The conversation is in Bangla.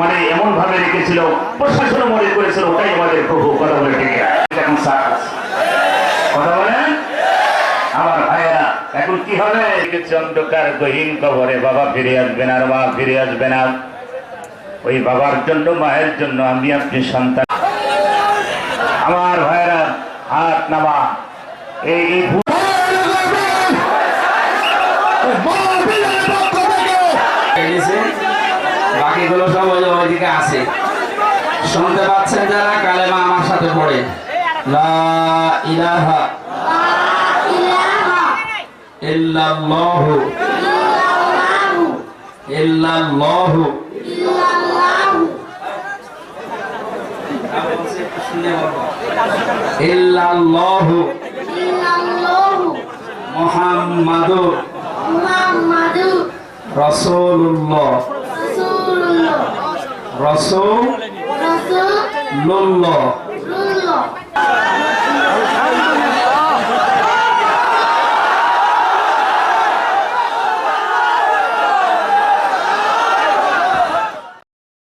মানে এমন ভাবে রেখেছিল প্রশাসন মনে করেছিল, ওটাই আমাদের প্রভু, কথা বলে কথা বলেন? আমার ভাই এখন কি হবে? চন্দ্রকার গহীন কবরে বাবা ফিরে আসবে না আর মা ফিরে আসবে না। ওই বাবার জন্য, মায়ের জন্য আমি আপনি সন্তান। আমার ভাইয়েরা, হাত নামা। এই বাকিগুলো সব ওই ওইদিকে আছে। শুনতে পাচ্ছেন যারা, কালেমা আমার সাথে পড়ে। লা ইলাহা ইল্লাল্লাহু। ইল্লাল্লাহু। ইল্লাল্লাহু। মুহাম্মাদুর রাসূলুল্লাহ। রাসূলুল্লাহ।